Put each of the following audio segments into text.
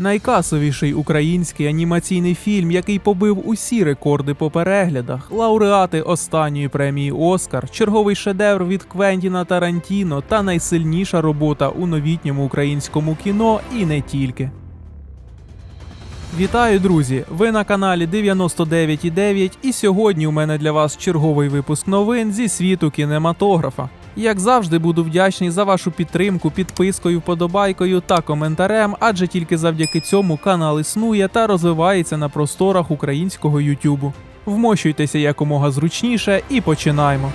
Найкасовіший український анімаційний фільм, який побив усі рекорди по переглядах, лауреати останньої премії Оскар, черговий шедевр від Квентіна Тарантіно та найсильніша робота у новітньому українському кіно і не тільки. Вітаю, друзі! Ви на каналі 99.9 і сьогодні у мене для вас черговий випуск новин зі світу кінематографа. Як завжди, буду вдячний за вашу підтримку, підпискою, вподобайкою та коментарем, адже тільки завдяки цьому канал існує та розвивається на просторах українського Ютубу. Вмощуйтеся якомога зручніше і починаємо.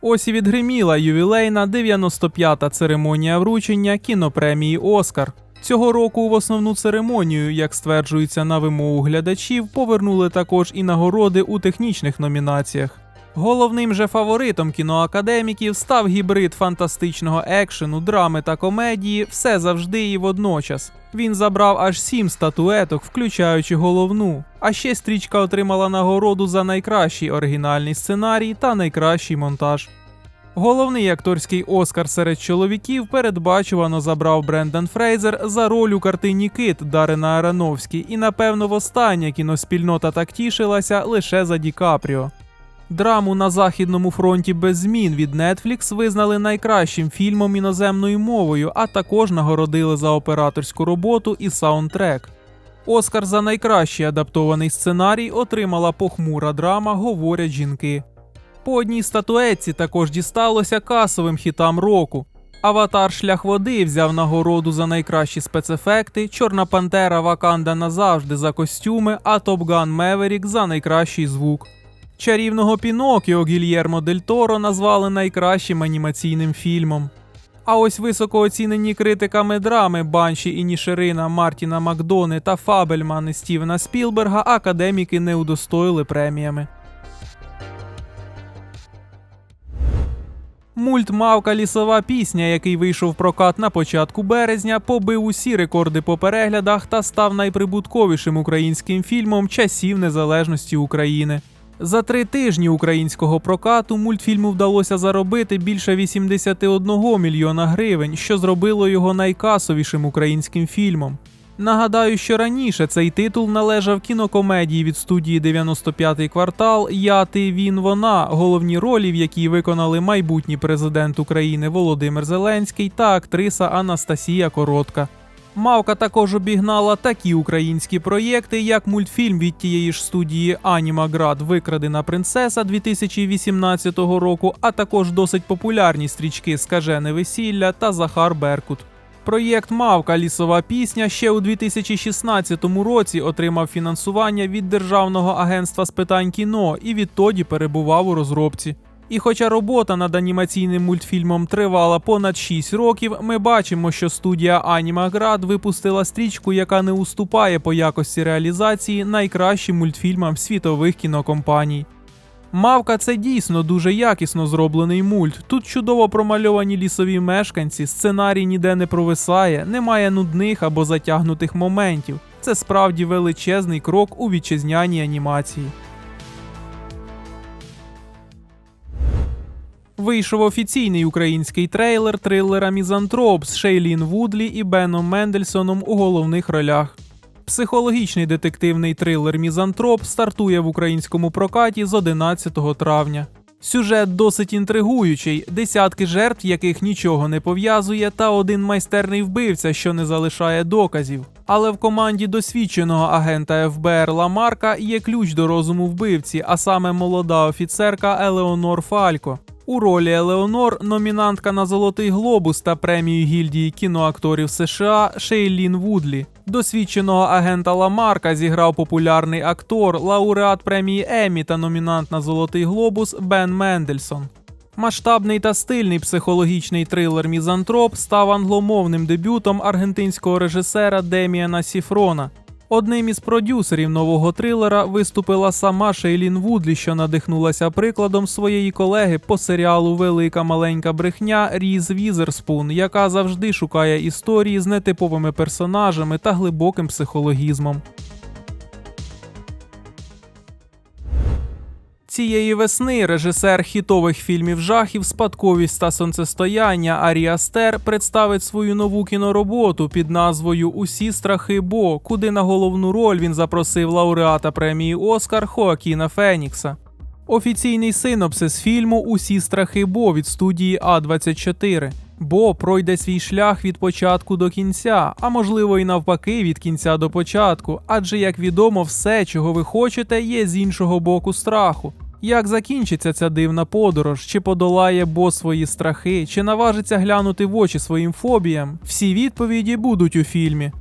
Ось і відгриміла ювілейна 95-та церемонія вручення кінопремії Оскар. Цього року в основну церемонію, як стверджується на вимогу глядачів, повернули також і нагороди у технічних номінаціях. Головним же фаворитом кіноакадеміків став гібрид фантастичного екшену, драми та комедії все завжди і водночас. Він забрав аж сім статуеток, включаючи головну. А ще стрічка отримала нагороду за найкращий оригінальний сценарій та найкращий монтаж. Головний акторський Оскар серед чоловіків передбачувано забрав Брендан Фрейзер за роль у картині Кит Дарена Аронофський, і напевно востаннє кіноспільнота так тішилася лише за Ді Капріо. Драму на західному фронті без змін від Netflix визнали найкращим фільмом іноземною мовою, а також нагородили за операторську роботу і саундтрек. Оскар за найкращий адаптований сценарій отримала похмура драма Говорять жінки. По одній статуетці також дісталося касовим хітам року. Аватар Шлях води взяв нагороду за найкращі спецефекти, Чорна Пантера Ваканда назавжди за костюми, а Топган Меверік за найкращий звук. Чарівного Пінокіо Гільєрмо Дель Торо назвали найкращим анімаційним фільмом. А ось високооцінені критиками драми Банші і Нішерина Мартіна Макдони та Фабельмани Стівена Спілберга академіки не удостоїли преміями. Мульт Мавка лісова пісня, який вийшов в прокат на початку березня, побив усі рекорди по переглядах та став найприбутковішим українським фільмом часів незалежності України. За три тижні українського прокату мультфільму вдалося заробити більше 81 мільйона гривень, що зробило його найкасовішим українським фільмом. Нагадаю, що раніше цей титул належав кінокомедії від студії 95-й квартал Я, ти, він, вона, головні ролі, в якій виконали майбутній президент України Володимир Зеленський та актриса Анастасія Коротка. Мавка також обігнала такі українські проєкти, як мультфільм від тієї ж студії Анімаград Викрадена принцеса 2018 року, а також досить популярні стрічки Скажене весілля та Захар Беркут. Проєкт Мавка лісова пісня ще у 2016 році отримав фінансування від Державного агентства з питань кіно і відтоді перебував у розробці. І хоча робота над анімаційним мультфільмом тривала понад 6 років, ми бачимо, що студія Анімаград випустила стрічку, яка не уступає по якості реалізації найкращим мультфільмам світових кінокомпаній. Мавка це дійсно дуже якісно зроблений мульт. Тут чудово промальовані лісові мешканці, сценарій ніде не провисає, немає нудних або затягнутих моментів. Це справді величезний крок у вітчизняній анімації. Вийшов офіційний український трейлер трилера Мізантроп з Шейлін Вудлі і Беном Мендельсоном у головних ролях. Психологічний детективний трилер Мізантроп стартує в українському прокаті з 11 травня. Сюжет досить інтригуючий, десятки жертв, яких нічого не пов'язує, та один майстерний вбивця, що не залишає доказів. Але в команді досвідченого агента ФБР Ламарка є ключ до розуму вбивці, а саме молода офіцерка Елеонор Фалько. У ролі Елеонор номінантка на Золотий Глобус та премію гільдії кіноакторів США Шейлін Вудлі. Досвідченого агента Ламарка зіграв популярний актор, лауреат премії Еммі та номінант на Золотий Глобус Бен Мендельсон. Масштабний та стильний психологічний трилер Мізантроп став англомовним дебютом аргентинського режисера Деміана Сіфрона. Одним із продюсерів нового трилера виступила сама Шейлін Вудлі, що надихнулася прикладом своєї колеги по серіалу Велика маленька брехня Різ Візерспун, яка завжди шукає історії з нетиповими персонажами та глибоким психологізмом. Цієї весни режисер хітових фільмів жахів Спадковість та сонцестояння Арі Астер представить свою нову кінороботу під назвою Усі страхи Бо, куди на головну роль він запросив лауреата премії Оскар Хоакіна Фенікса. Офіційний синопсис фільму Усі страхи Бо від студії А24. Бо пройде свій шлях від початку до кінця, а можливо і навпаки від кінця до початку, адже, як відомо, все, чого ви хочете, є з іншого боку страху. Як закінчиться ця дивна подорож, чи подолає Бо свої страхи, чи наважиться глянути в очі своїм фобіям? Всі відповіді будуть у фільмі.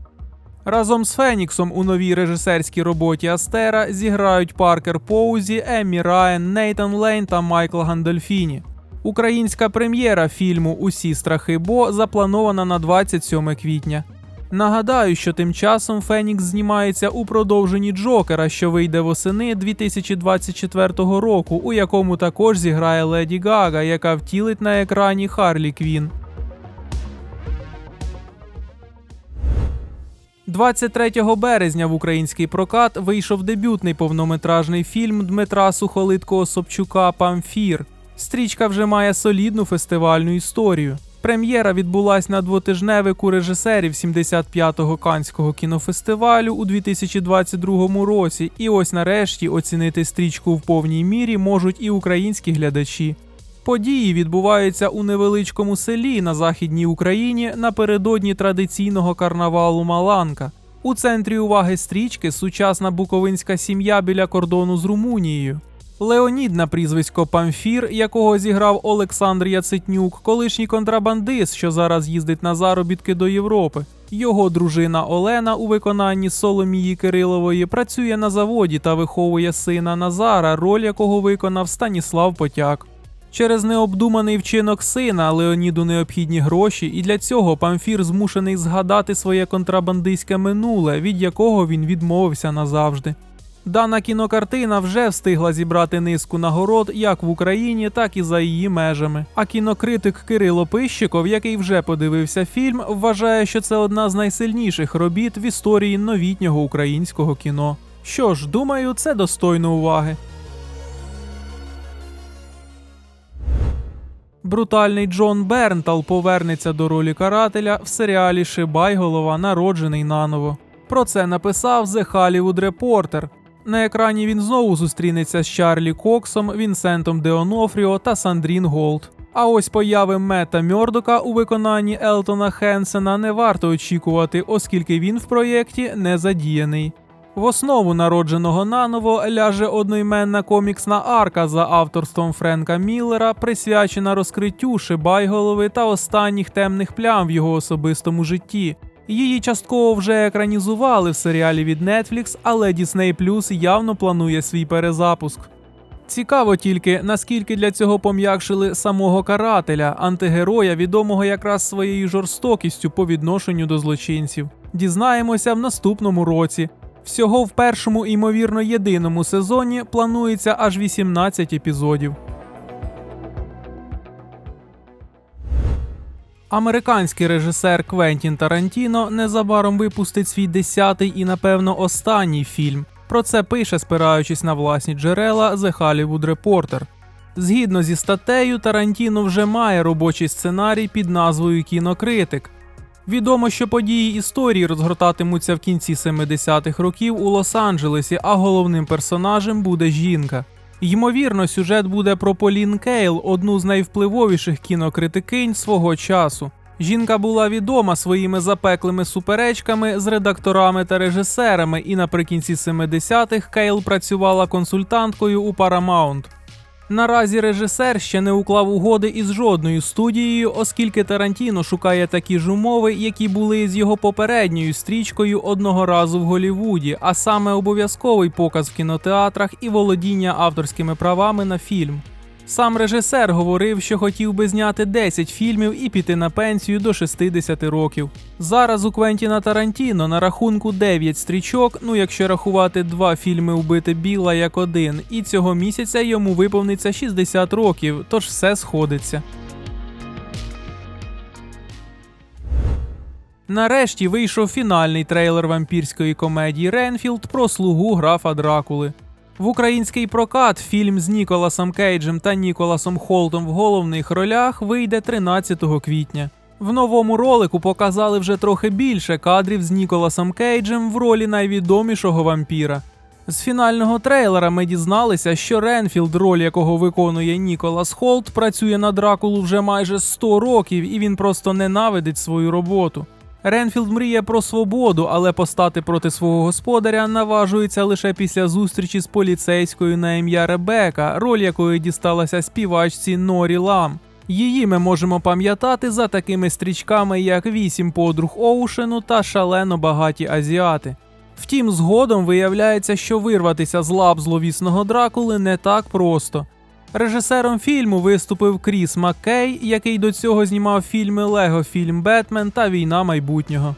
Разом з Феніксом у новій режисерській роботі Астера зіграють Паркер Поузі, Еммі Райан, Нейтан Лейн та Майкл Гандольфіні. Українська прем'єра фільму Усі страхи Бо запланована на 27 квітня. Нагадаю, що тим часом Фенікс знімається у продовженні Джокера, що вийде восени 2024 року, у якому також зіграє Леді Гага, яка втілить на екрані Харлі Квін. 23 березня в український прокат вийшов дебютний повнометражний фільм Дмитра Сухолиткого Собчука Памфір. Стрічка вже має солідну фестивальну історію. Прем'єра відбулась на двотижневику режисерів 75-го Канського кінофестивалю у 2022 році, і ось нарешті оцінити стрічку в повній мірі можуть і українські глядачі. Події відбуваються у невеличкому селі на західній Україні напередодні традиційного карнавалу Маланка. У центрі уваги стрічки сучасна буковинська сім'я біля кордону з Румунією. Леонід на прізвисько Памфір, якого зіграв Олександр Яцетнюк, колишній контрабандист, що зараз їздить на заробітки до Європи. Його дружина Олена у виконанні Соломії Кирилової працює на заводі та виховує сина Назара, роль якого виконав Станіслав Потяк. Через необдуманий вчинок сина Леоніду необхідні гроші, і для цього Памфір змушений згадати своє контрабандистське минуле, від якого він відмовився назавжди. Дана кінокартина вже встигла зібрати низку нагород як в Україні, так і за її межами. А кінокритик Кирило Пищиков, який вже подивився фільм, вважає, що це одна з найсильніших робіт в історії новітнього українського кіно. Що ж, думаю, це достойно уваги. Брутальний Джон Бернтал повернеться до ролі карателя в серіалі Шибайголова, народжений наново. Про це написав The Hollywood Reporter. На екрані він знову зустрінеться з Чарлі Коксом, Вінсентом Деонофріо та Сандрін Голд. А ось появи Мета Мьордока у виконанні Елтона Хенсена не варто очікувати, оскільки він в проєкті не задіяний. В основу народженого наново ляже одноіменна коміксна арка за авторством Френка Міллера, присвячена розкриттю Шибайголови та останніх темних плям в його особистому житті. Її частково вже екранізували в серіалі від Netflix, але Disney Plus явно планує свій перезапуск. Цікаво тільки, наскільки для цього пом'якшили самого карателя, антигероя, відомого якраз своєю жорстокістю по відношенню до злочинців. Дізнаємося в наступному році. Всього в першому, ймовірно, єдиному сезоні планується аж 18 епізодів. Американський режисер Квентін Тарантіно незабаром випустить свій десятий і, напевно, останній фільм. Про це пише, спираючись на власні джерела The Hollywood Reporter. Згідно зі статтею, Тарантіно вже має робочий сценарій під назвою Кінокритик. Відомо, що події історії розгортатимуться в кінці 70-х років у Лос-Анджелесі, а головним персонажем буде жінка. Ймовірно, сюжет буде про Полін Кейл, одну з найвпливовіших кінокритикинь свого часу. Жінка була відома своїми запеклими суперечками з редакторами та режисерами, і наприкінці 70-х Кейл працювала консультанткою у Paramount. Наразі режисер ще не уклав угоди із жодною студією, оскільки Тарантіно шукає такі ж умови, які були з його попередньою стрічкою одного разу в Голівуді, а саме обов'язковий показ в кінотеатрах і володіння авторськими правами на фільм. Сам режисер говорив, що хотів би зняти 10 фільмів і піти на пенсію до 60 років. Зараз у Квентіна Тарантіно на рахунку 9 стрічок, ну якщо рахувати два фільми Убити Біла як один, і цього місяця йому виповниться 60 років, тож все сходиться. Нарешті вийшов фінальний трейлер вампірської комедії Ренфілд про слугу графа Дракули. В український прокат фільм з Ніколасом Кейджем та Ніколасом Холтом в головних ролях вийде 13 квітня. В новому ролику показали вже трохи більше кадрів з Ніколасом Кейджем в ролі найвідомішого вампіра. З фінального трейлера ми дізналися, що Ренфілд, роль якого виконує Ніколас Холт, працює на Дракулу вже майже 100 років, і він просто ненавидить свою роботу. Ренфілд мріє про свободу, але постати проти свого господаря наважується лише після зустрічі з поліцейською на ім'я Ребека, роль якої дісталася співачці Норі Лам. Її ми можемо пам'ятати за такими стрічками, як Вісім подруг Оушену та шалено багаті азіати. Втім, згодом виявляється, що вирватися з лап зловісного Дракули не так просто. Режисером фільму виступив Кріс Маккей, який до цього знімав фільми Лего Фільм Бетмен та Війна майбутнього.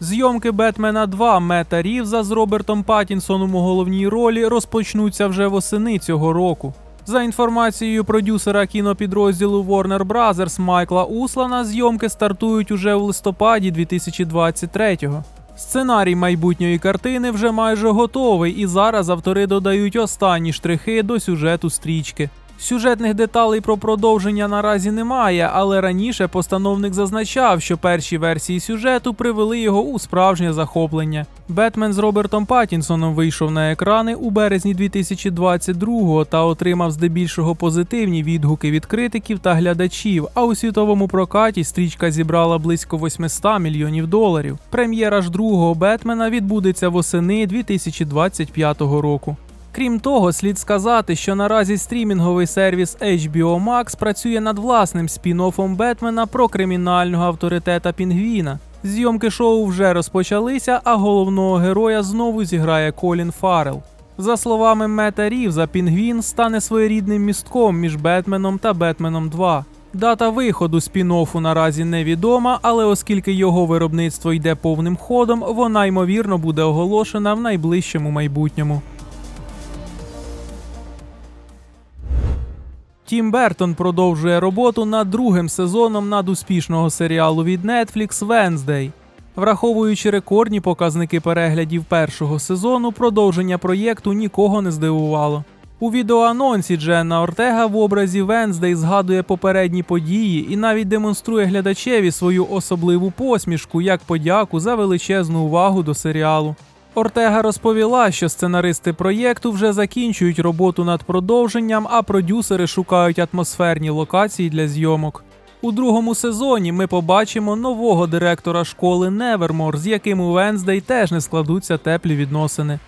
Зйомки Бетмена 2 Мета Рівза з Робертом Паттінсоном у головній ролі розпочнуться вже восени цього року. За інформацією продюсера кінопідрозділу Warner Bros. Майкла Услана, зйомки стартують уже в листопаді 2023-го. Сценарій майбутньої картини вже майже готовий, і зараз автори додають останні штрихи до сюжету стрічки. Сюжетних деталей про продовження наразі немає, але раніше постановник зазначав, що перші версії сюжету привели його у справжнє захоплення. Бетмен з Робертом Паттінсоном вийшов на екрани у березні 2022-го та отримав здебільшого позитивні відгуки від критиків та глядачів. А у світовому прокаті стрічка зібрала близько 800 мільйонів доларів. Прем'єра ж другого Бетмена відбудеться восени 2025 року. Крім того, слід сказати, що наразі стрімінговий сервіс HBO Max працює над власним спін-оффом Бетмена про кримінального авторитета Пінгвіна. Зйомки шоу вже розпочалися, а головного героя знову зіграє Колін Фаррелл. За словами Мета Рівза, Пінгвін стане своєрідним містком між Бетменом та Бетменом 2. Дата виходу спін-оффу наразі невідома, але оскільки його виробництво йде повним ходом, вона ймовірно буде оголошена в найближчому майбутньому. Тім Бертон продовжує роботу над другим сезоном надуспішного серіалу від Netflix Wednesday. Враховуючи рекордні показники переглядів першого сезону, продовження проєкту нікого не здивувало. У відеоанонсі Дженна Ортега в образі Венздей згадує попередні події і навіть демонструє глядачеві свою особливу посмішку як подяку за величезну увагу до серіалу. Ортега розповіла, що сценаристи проєкту вже закінчують роботу над продовженням, а продюсери шукають атмосферні локації для зйомок. У другому сезоні ми побачимо нового директора школи Невермор, з яким у Венздей теж не складуться теплі відносини.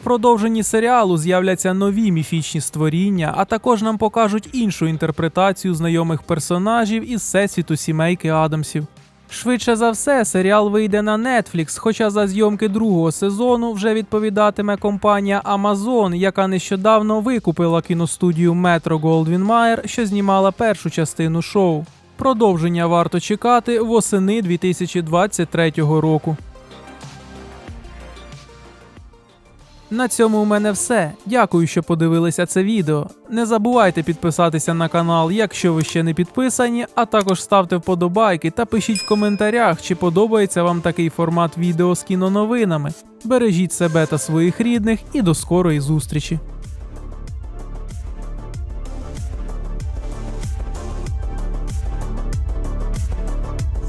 В продовженні серіалу з'являться нові міфічні створіння, а також нам покажуть іншу інтерпретацію знайомих персонажів із всесвіту сімейки Адамсів. Швидше за все, серіал вийде на Netflix, хоча за зйомки другого сезону вже відповідатиме компанія Amazon, яка нещодавно викупила кіностудію Metro Goldwyn Mayer, що знімала першу частину шоу. Продовження варто чекати восени 2023 року. На цьому у мене все. Дякую, що подивилися це відео. Не забувайте підписатися на канал, якщо ви ще не підписані, а також ставте вподобайки та пишіть в коментарях, чи подобається вам такий формат відео з кіноновинами. Бережіть себе та своїх рідних і до скорої зустрічі!